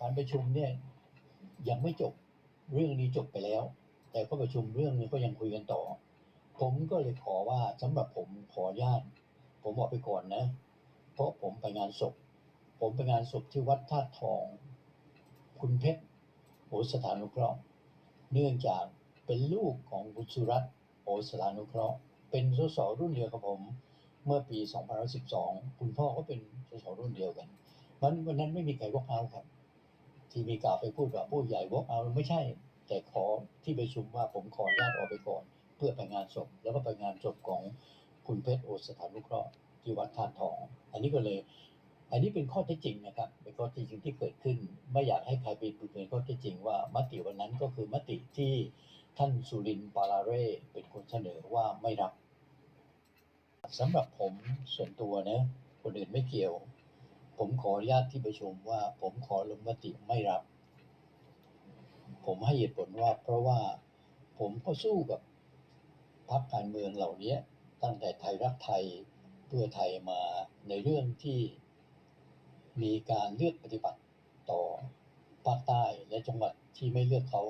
การประชุมเนี่ยยังไม่จบเรื่องนี้จบไปแล้ว แต่ก็ประชุมเรื่องนี้ก็ยังคุยกันต่อ ผมก็เลยขอว่าสำหรับผมขออนุญาตผมบอกไปก่อนนะ เพราะผมไปงานศพ ผมไปงานศพที่วัดธาตุทอง คุณเพชรโอสถานุเคราะห์เนื่องจากเป็นลูกของคุณสุรัตน์โอสถานุเคราะห์ เป็นสสรุ่นเดียวกับผม เมื่อปี 2012 คุณพ่อก็เป็นสสรุ่นเดียวกันวันวันนั้นไม่มีใครวอกเอาครับ ที่มีกล่าวไปพูดกับผู้ใหญ่วอกเอาไม่ใช่ แต่ขอที่ประชุมว่าผมขออนุญาตออกไปก่อน เพื่อไปงานศพแล้วก็ไปงานศพของคุณเพชรโอสถานุเคราะห์ที่วัดธาตุทอง อันนี้ก็เลย อันนี้เป็นข้อเท็จจริงนะครับเป็นข้อเท็จจริงที่เกิดขึ้น ไม่อยากให้ใครไปปิดเบือนข้อเท็จจริงว่ามติวันนั้นก็คือมติที่ท่านสุรินทร์ปาราเร่เป็นคนเสนอว่าไม่รับสำหรับผมส่วนตัวนะคนอื่นไม่เกี่ยว ผมขออนุญาตที่ประชุมว่าผมขอลงมติไม่รับ ผมให้เหตุผลว่าเพราะว่าผมก็สู้กับพรรคการเมืองเหล่านี้ตั้งแต่ไทยรักไทยเพื่อไทยมาในเรื่องที่มีการเลือกปฏิบัติต่อภาคใต้และจังหวัดที่ไม่เลือกเขา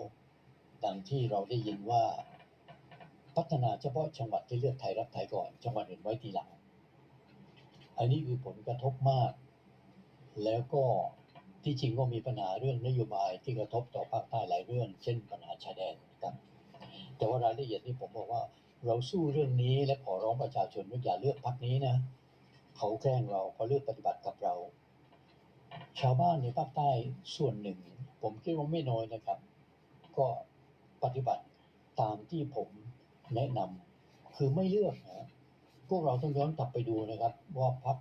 ดังที่เราได้ยินว่าพัฒนาเฉพาะจังหวัดที่เลือกไทยรักไทยก่อน จังหวัดอื่นไว้ทีหลัง อันนี้คือผลกระทบมาก แล้วก็ที่จริงก็มีปัญหาเรื่องนโยบายที่กระทบต่อภาคใต้หลายเรื่อง เช่นปัญหาชายแดนครับ แต่ว่ารายละเอียดนี่ผมบอกว่า เราสู้เรื่องนี้และขอร้องประชาชนว่าอย่าเลือกพรรคนี้นะเขาแกล้งเราเขาเลือกปฏิบัติกับเรา ชาวบ้านในภาคใต้ส่วนหนึ่ง ผมคิดว่าไม่น้อยนะครับ ก็ปฏิบัติตามที่ผมแนะนำคือไม่เลือกนะพวกเราต้องย้อนกลับไปดูนะครับ ว่าพรรค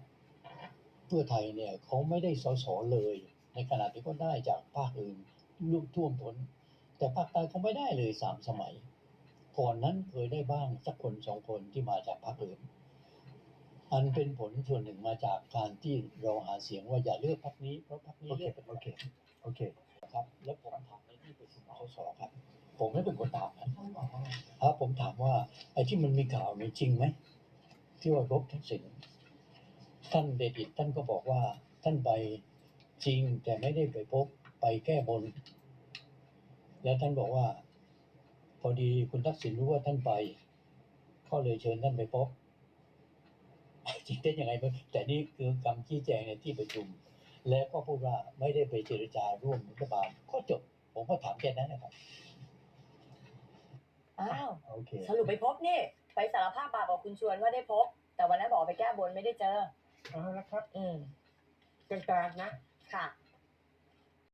เพื่อไทยเนี่ยเขาไม่ได้สสเลย ในขณะที่เขาได้จากภาคอื่นลูกท่วมท้น แต่ภาคใต้เขาไม่ได้เลยสามสมัย ก่อนนั้นเคยได้บ้างสักคนสองคนที่มาจากพรรคอื่น อันเป็นผลส่วนหนึ่งมาจากการที่เราหาเสียงว่าอย่าเลือกพรรคนี้เพราะพรรคนี้โอเคเลือกเป็นโอเคโอเคครับ แล้วผมถามในที่ประชุมสสครับ ผมไม่เป็นคนถามนะครับผมถามว่าไอ้ที่มันมีข่าวนี่จริงไหมที่ว่าพบทักษิณ ท่านเดชอิตท่านก็บอกว่าท่านไปจริงแต่ไม่ได้ไปพบไปแก้บน แล้วท่านบอกว่า พอดีคุณทักษิณรู้ว่าท่านไป ก็เลยเชิญท่านไปพบจริงเท็จยังไงไม่แต่นี่คือคำชี้แจงในที่ประชุม และก็พูดว่าไม่ได้ไปเจรจาร่วมรัฐบาลก็จบ ผมก็ถามแค่นั้นนะครับอ้าวโอเคสรุปไปพบนี่ ไปสารภาพบาปกับคุณชวนว่าได้พบ แต่วันนั้นบอกไปแก้บนไม่ได้เจอ เอาละครับอืมกลางๆนะ ค่ะ